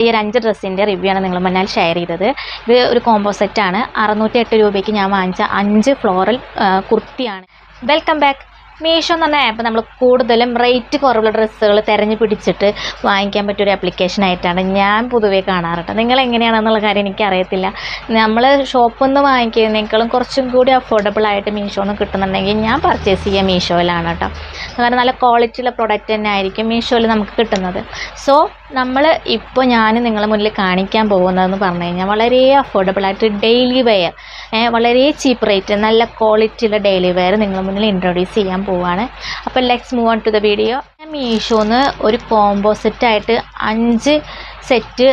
ഈ ഒരു അഞ്ച് ഡ്രസ്സിന്റെ റിവ്യൂ ആണ് നിങ്ങൾ മുന്നാൽ ഷെയർ ചെയ്തത്. ഇത് ഒരു കോംബോ സെറ്റാണ് അറുന്നൂറ്റി എട്ട് രൂപയ്ക്ക് ഞാൻ വാങ്ങിച്ച അഞ്ച് ഫ്ലോറൽ കുർത്തിയാണ്. വെൽക്കം ബാക്ക് മീഷോ എന്ന് പറഞ്ഞ ആപ്പ് നമ്മൾ കൂടുതലും റേറ്റ് കുറവുള്ള ഡ്രസ്സുകൾ തിരഞ്ഞു പിടിച്ചിട്ട് വാങ്ങിക്കാൻ പറ്റിയ ഒരു ആപ്ലിക്കേഷൻ ആയിട്ടാണ് ഞാൻ പൊതുവേ കാണാറുണ്ട്. നിങ്ങൾ എങ്ങനെയാണെന്നുള്ള കാര്യം എനിക്കറിയത്തില്ല നമ്മൾ ഷോപ്പിൽ നിന്ന് വാങ്ങിക്കുന്നതിനേക്കാളും കുറച്ചും കൂടി അഫോർഡബിൾ ആയിട്ട് മീഷോ മീഷോന്ന് കിട്ടുന്നുണ്ടെങ്കിൽ ഞാൻ പർച്ചേസ് ചെയ്യുക മീഷോയിലാണ് കേട്ടോ. കാരണം നല്ല ക്വാളിറ്റിയുള്ള പ്രൊഡക്റ്റ് തന്നെ ആയിരിക്കും മീഷോയിൽ നമുക്ക് കിട്ടുന്നത്. സോ നമ്മൾ ഇപ്പോൾ ഞാൻ നിങ്ങളുടെ മുന്നിൽ കാണിക്കാൻ പോകുന്നതെന്ന് പറഞ്ഞു കഴിഞ്ഞാൽ വളരെ അഫോർഡബിൾ ആയിട്ട് ഡെയിലി വെയർ വളരെ ചീപ്പ് റേറ്റ് നല്ല ക്വാളിറ്റിയുള്ള ഡെയിലി വെയർ നിങ്ങളുടെ മുന്നിൽ ഇൻട്രൊഡ്യൂസ് ചെയ്യാൻ പോവുകയാണ് അപ്പോൾ let's move on to the video മീഷോന്ന് ഒരു കോംബോ സെറ്റായിട്ട് അഞ്ച് സെറ്റ്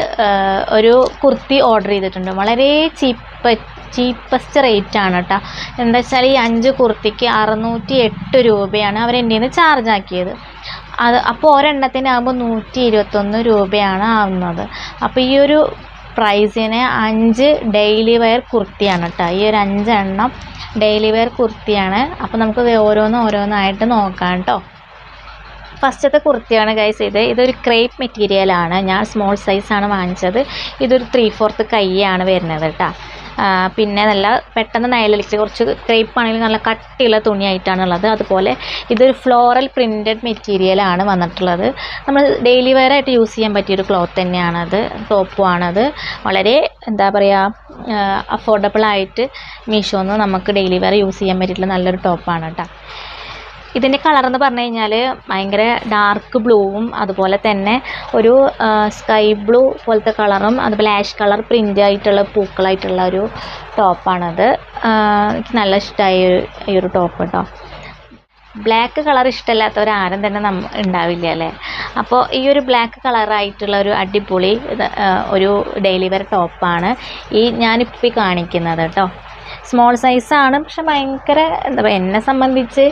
ഒരു കുർത്തി ഓർഡർ ചെയ്തിട്ടുണ്ട്. വളരെ ചീപ്പ് ചീപ്പസ്റ്റ് റേറ്റ് ആണ് കേട്ടോ എന്താ വെച്ചാൽ ഈ അഞ്ച് കുർത്തിക്ക് അറുന്നൂറ്റി എട്ട് രൂപയാണ് അവർ എന്റെ നിന്ന് ചാർജ് ആക്കിയത്. അത് അപ്പോൾ ഒരെണ്ണത്തിനാകുമ്പോൾ നൂറ്റി ഇരുപത്തൊന്ന് രൂപയാണ് ആവുന്നത്. അപ്പോൾ ഈ ഒരു പ്രൈസിന് അഞ്ച് ഡെയിലി വെയർ കുർത്തിയാണ് കേട്ടോ. ഈ ഒരു അഞ്ചെണ്ണം ഡെയിലി വെയർ കുർത്തിയാണ്. അപ്പോൾ നമുക്ക് ഓരോന്ന് ഓരോന്നായിട്ട് നോക്കാം കേട്ടോ. ഫസ്റ്റത്തെ കുർത്തിയാണ് ഗൈസ് ഇത്. ഇതൊരു ക്രേപ്പ് മെറ്റീരിയലാണ് ഞാൻ സ്മോൾ സൈസാണ് വാങ്ങിച്ചത്. ഇതൊരു ത്രീ ഫോർത്ത് കൈയാണ് വരുന്നത് കേട്ടോ. പിന്നെ നല്ല പെട്ടെന്ന് നയലിച്ച് കുറച്ച് ക്രേപ്പ് ആണെങ്കിലും നല്ല കട്ടിയുള്ള തുണിയായിട്ടാണുള്ളത്. അതുപോലെ ഇതൊരു ഫ്ലോറൽ പ്രിന്റഡ് മെറ്റീരിയലാണ് വന്നിട്ടുള്ളത്. നമ്മൾ ഡെയിലി വെയർ ആയിട്ട് യൂസ് ചെയ്യാൻ പറ്റിയൊരു ക്ലോത്ത് തന്നെയാണത്. ടോപ്പുമാണത് വളരെ എന്താ പറയുക അഫോർഡബിൾ ആയിട്ട് മീഷോന്ന് നമുക്ക് ഡെയിലി വെയർ യൂസ് ചെയ്യാൻ പറ്റിയിട്ടുള്ള നല്ലൊരു ടോപ്പാണ് കേട്ടോ ഇതിന്റെ കളർ എന്ന് പറഞ്ഞു കഴിഞ്ഞാൽ ഭയങ്കര ഡാർക്ക് ബ്ലൂവും അതുപോലെ തന്നെ ഒരു സ്കൈ ബ്ലൂ പോലത്തെ കളറും അതുപോലെ ആഷ് കളർ പ്രിന്റ് ആയിട്ടുള്ള പൂക്കളായിട്ടുള്ള ഒരു ടോപ്പാണത് എനിക്ക് നല്ല ഇഷ്ടമായി ഈ ഒരു ടോപ്പ് കേട്ടോ ബ്ലാക്ക് കളർ ഇഷ്ടമല്ലാത്തവരാരും തന്നെ നമ്മ ഉണ്ടാവില്ല അല്ലേ? അപ്പോൾ ഈ ഒരു ബ്ലാക്ക് കളറായിട്ടുള്ള ഒരു അടിപൊളി ഒരു ഡെയിലി വെയർ ടോപ്പാണ് ഈ ഞാനിപ്പോൾ കാണിക്കുന്നത് കേട്ടോ സ്മോൾ സൈസാണ് പക്ഷെ ഭയങ്കര എന്താ പറയുക എന്നെ സംബന്ധിച്ച്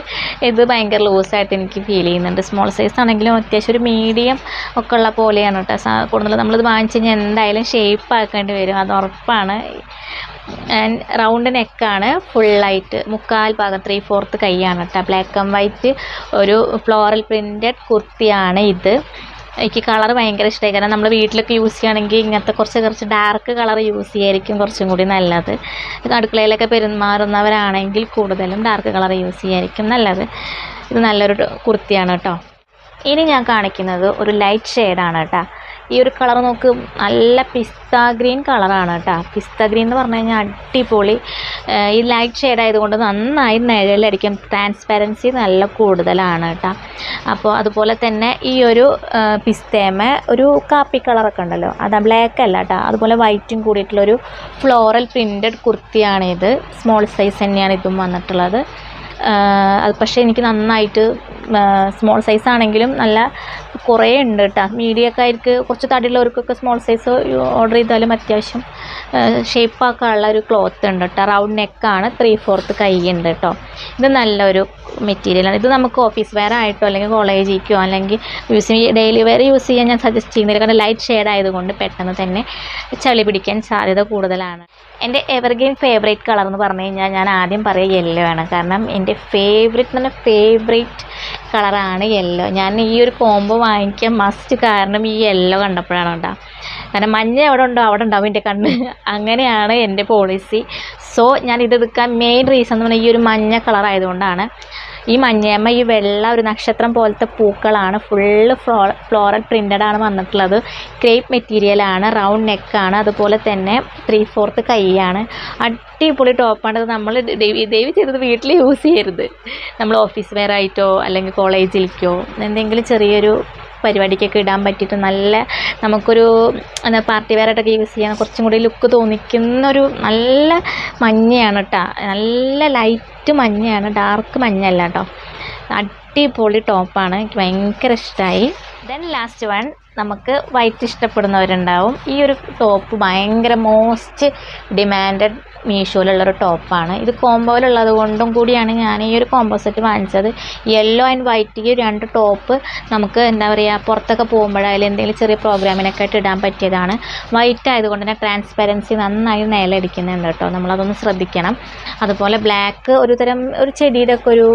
ഇത് ഭയങ്കര ലൂസായിട്ട് എനിക്ക് ഫീൽ ചെയ്യുന്നുണ്ട്. സ്മോൾ സൈസ് ആണെങ്കിലും അത്യാവശ്യം ഒരു മീഡിയം ഒക്കെ ഉള്ള പോലെയാണ് കേട്ടോ കൂടുതൽ നമ്മളിത് വാങ്ങിച്ച് കഴിഞ്ഞാൽ എന്തായാലും ഷേപ്പ് ആക്കേണ്ടി വരും. അത് ഉറപ്പാണ്. റൗണ്ട് നെക്കാണ് ഫുള്ളായിട്ട് മുക്കാൽ ഭാഗം ത്രീ ഫോർത്ത് കൈയാണ് കേട്ടോ ബ്ലാക്ക് ആൻഡ് വൈറ്റ് ഒരു ഫ്ലോറൽ പ്രിന്റഡ് കുർത്തിയാണ് ഇത്. എനിക്ക് കളർ ഭയങ്കര ഇഷ്ടമായി കാരണം നമ്മൾ വീട്ടിലൊക്കെ യൂസ് ചെയ്യുകയാണെങ്കിൽ ഇങ്ങനത്തെ കുറച്ച് കുറച്ച് ഡാർക്ക് കളർ യൂസ് ചെയ്യായിരിക്കും കുറച്ചും കൂടി നല്ലത്. അടുക്കളയിലൊക്കെ പെരുമാറുന്നവരാണെങ്കിൽ കൂടുതലും ഡാർക്ക് കളർ യൂസ് ചെയ്യായിരിക്കും നല്ലത്. ഇത് നല്ലൊരു കുർത്തിയാണ് കേട്ടോ. ഇനി ഞാൻ കാണിക്കുന്നത് ഒരു ലൈറ്റ് ഷെയ്ഡാണ് കേട്ടോ. ഈ ഒരു കളർ നോക്ക് നല്ല പിസ്ത ഗ്രീൻ കളറാണ് കേട്ടോ. പിസ്ത ഗ്രീൻ എന്ന് പറഞ്ഞു കഴിഞ്ഞാൽ അടിപൊളി. ഈ ലൈറ്റ് ഷെയ്ഡ് ആയതുകൊണ്ട് നന്നായി നിഴലടിക്കും ട്രാൻസ്പെറൻസി നല്ല കൂടുതലാണ് കേട്ടോ. അപ്പോൾ അതുപോലെ തന്നെ ഈ ഒരു പിസ്തേമ ഒരു കാപ്പി കളറൊക്കെ ഉണ്ടല്ലോ. അത് ബ്ലാക്ക് അല്ല കേട്ടോ. അതുപോലെ വൈറ്റും കൂടിയിട്ടുള്ളൊരു ഫ്ലോറൽ പ്രിന്റഡ് കുർത്തിയാണിത്. സ്മോൾ സൈസ് തന്നെയാണ് ഇതും വന്നിട്ടുള്ളത്. അത് പക്ഷേ എനിക്ക് നന്നായിട്ട് സ്മോൾ സൈസ് ആണെങ്കിലും നല്ല കുറേ ഉണ്ട് കേട്ടോ മീഡിയമൊക്കെ ആയിരിക്കും കുറച്ച് തടിയുള്ളവർക്കൊക്കെ സ്മോൾ സൈസ് ഓർഡർ ചെയ്താലും അത്യാവശ്യം ഷേപ്പാക്കാനുള്ള ഒരു ക്ലോത്ത് ഉണ്ട് കേട്ടോ റൗണ്ട് നെക്കാണ് ത്രീ ഫോർത്ത് കൈ ഉണ്ട് കേട്ടോ ഇത് നല്ലൊരു മെറ്റീരിയലാണ് ഇത് നമുക്ക് ഓഫീസ് വെയർ ആയിട്ടോ അല്ലെങ്കിൽ കോളേജിലേക്കോ അല്ലെങ്കിൽ യൂസ് ഡെയിലി വെയർ യൂസ് ചെയ്യാൻ ഞാൻ സജസ്റ്റ് ചെയ്യുന്നില്ല. കാരണം ലൈറ്റ് ഷെയ്ഡ് ആയതുകൊണ്ട് പെട്ടെന്ന് തന്നെ ചളി പിടിക്കാൻ സാധ്യത കൂടുതലാണ്. എന്റെ എവർഗ്രീൻ ഫേവറേറ്റ് കളർ എന്ന് പറഞ്ഞു കഴിഞ്ഞാൽ ഞാൻ ആദ്യം പറയുക യെല്ലോ ആണ്. കാരണം എന്റെ ഫേവറേറ്റ് എന്ന് പറഞ്ഞാൽ ഫേവറേറ്റ് കളറാണ് യെല്ലോ ഞാൻ ഈ ഒരു കോംബോ വാങ്ങിക്കാൻ മസ്റ്റ് കാരണം ഈ യെല്ലോ കണ്ടപ്പോഴാണ് കേട്ടോ. കാരണം മഞ്ഞ എവിടെ ഉണ്ടോ? അവിടെ ഉണ്ടാവും എന്റെ കണ്ണ്. അങ്ങനെയാണ് എന്റെ പോളിസി സോ ഞാൻ ഇതെടുക്കാൻ മെയിൻ റീസൺ എന്ന് പറഞ്ഞാൽ ഈ ഒരു മഞ്ഞ കളർ ആയതുകൊണ്ടാണ്. ഈ മഞ്ഞയമ്മ ഈ വെള്ള ഒരു നക്ഷത്രം പോലത്തെ പൂക്കളാണ് ഫുള്ള് ഫ്ലോ ഫ്ലോറൽ ആണ് വന്നിട്ടുള്ളത്. ക്രേപ്പ് മെറ്റീരിയലാണ് റൗണ്ട് നെക്കാണ് അതുപോലെ തന്നെ ത്രീ ഫോർത്ത് കൈയാണ്. അടിപൊളി ടോപ്പാണ് നമ്മൾ ദേവി ദയവ് ചെയ്തത് വീട്ടിൽ യൂസ് ചെയ്യരുത്. നമ്മൾ ഓഫീസ് വെയർ ആയിട്ടോ അല്ലെങ്കിൽ കോളേജിലേക്കോ എന്തെങ്കിലും ചെറിയൊരു പരിപാടിക്കൊക്കെ ഇടാൻ പറ്റിയിട്ട് നല്ല നമുക്കൊരു എന്താ പാർട്ടി വെയറായിട്ടൊക്കെ യൂസ് ചെയ്യാൻ കുറച്ചും കൂടി ലുക്ക് തോന്നിക്കുന്നൊരു നല്ല മഞ്ഞയാണ് കേട്ടോ നല്ല ലൈറ്റ് മഞ്ഞയാണ് ഡാർക്ക് മഞ്ഞല്ല കേട്ടോ അടിപൊളി ടോപ്പാണ് എനിക്ക് ഭയങ്കര ഇഷ്ടമായി ദെൻ ലാസ്റ്റ് വൺ നമുക്ക് വൈറ്റ് ഇഷ്ടപ്പെടുന്നവരുണ്ടാവും. ഈ ഒരു ടോപ്പ് ഭയങ്കര മോസ്റ്റ് ഡിമാൻഡഡ് മീഷോയിലുള്ളൊരു ടോപ്പാണ് ഇത് കോമ്പോയിലുള്ളത് കൊണ്ടും കൂടിയാണ് ഞാൻ ഈ ഒരു കോമ്പോ സെറ്റ് വാങ്ങിച്ചത്. യെല്ലോ ആൻഡ് വൈറ്റ് ഈ രണ്ട് ടോപ്പ് നമുക്ക് എന്താ പറയുക പുറത്തൊക്കെ പോകുമ്പോഴായാലും എന്തെങ്കിലും ചെറിയ പ്രോഗ്രാമിനൊക്കെ ആയിട്ട് ഇടാൻ പറ്റിയതാണ്. വൈറ്റ് ആയതുകൊണ്ട് തന്നെ ട്രാൻസ്പെറൻസി നന്നായി നിലയടിക്കുന്നുണ്ട് കേട്ടോ. നമ്മളതൊന്ന് ശ്രദ്ധിക്കണം. അതുപോലെ ബ്ലാക്ക് ഒരു തരം ഒരു ചെടിയുടെ ഒക്കെ ഒരു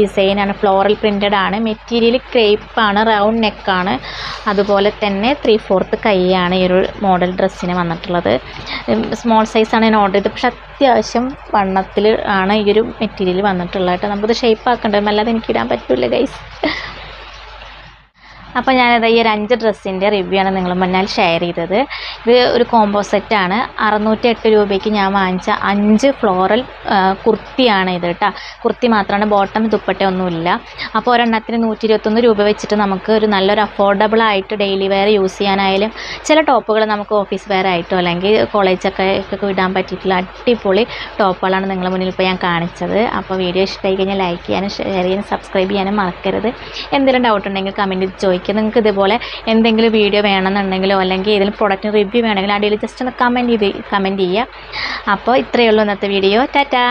ഡിസൈനാണ് ഫ്ലോറൽ പ്രിന്റഡ് ആണ്. മെറ്റീരിയൽ ക്രേപ്പാണ് റൗണ്ട് നെക്കാണ് അതുപോലെ അതുപോലെ തന്നെ ത്രീ ഫോർത്ത് കൈയാണ് ഈ ഒരു മോഡൽ ഡ്രസ്സിന് വന്നിട്ടുള്ളത്. സ്മോൾ സൈസാണ് ഞാൻ ഓർഡർ ചെയ്തത്. പക്ഷെ അത്യാവശ്യം വണ്ണത്തിൽ ആണ് ഈ ഒരു മെറ്റീരിയൽ വന്നിട്ടുള്ളത്. കേട്ടോ നമുക്കിത് ഷേപ്പ് ആക്കേണ്ടത് അല്ലാതെ എനിക്ക് ഇടാൻ പറ്റില്ല ഗൈസ് അപ്പോൾ ഞാനത് ഈ ഒരു അഞ്ച് ഡ്രസ്സിന്റെ റിവ്യൂ ആണ് നിങ്ങൾ മുന്നാൽ ഷെയർ ചെയ്തത്. ഇത് ഒരു കോംബോ സെറ്റാണ് അറുന്നൂറ്റി എട്ട് രൂപയ്ക്ക് ഞാൻ വാങ്ങിച്ച അഞ്ച് ഫ്ലോറൽ കുർത്തിയാണ് ഇത് കേട്ടോ കുർത്തി മാത്രമാണ് ബോട്ടം ദുപ്പട്ട ഒന്നുമില്ല അപ്പോൾ ഒരെണ്ണത്തിന് നൂറ്റി ഇരുപത്തൊന്ന് രൂപ വെച്ചിട്ട് നമുക്ക് ഒരു നല്ലൊരു അഫോർഡബിൾ ആയിട്ട് ഡെയിലി വെയർ യൂസ് ചെയ്യാനായാലും ചില ടോപ്പുകൾ നമുക്ക് ഓഫീസ് വെയർ ആയിട്ടോ അല്ലെങ്കിൽ കോളേജൊക്കെ ഒക്കെ ഇടാൻ പറ്റിയിട്ടുള്ള അടിപൊളി ടോപ്പുകളാണ് നിങ്ങൾ മുന്നിൽ ഇപ്പോൾ ഞാൻ കാണിച്ചത്. അപ്പോൾ വീഡിയോ ഇഷ്ടമായി കഴിഞ്ഞാൽ ലൈക്ക് ചെയ്യാനും ഷെയർ ചെയ്യാനും സബ്സ്ക്രൈബ് ചെയ്യാനും മറക്കരുത്. എന്തെങ്കിലും ഡൗട്ട് ഉണ്ടെങ്കിൽ കമന്റ് ചെയ്ത് ചോദിക്കുക നിങ്ങൾക്ക് ഇതുപോലെ എന്തെങ്കിലും വീഡിയോ വേണമെന്നുണ്ടെങ്കിലോ അല്ലെങ്കിൽ ഏതെങ്കിലും പ്രൊഡക്റ്റിന് റിവ്യൂ വേണമെങ്കിൽ അടിയിൽ ജസ്റ്റ് ഒന്ന് കമന്റ് ചെയ്ത് കമന്റ് ചെയ്യുക. അപ്പോൾ ഇത്രയേ ഉള്ളൂ ഇന്നത്തെ വീഡിയോ ടാറ്റാ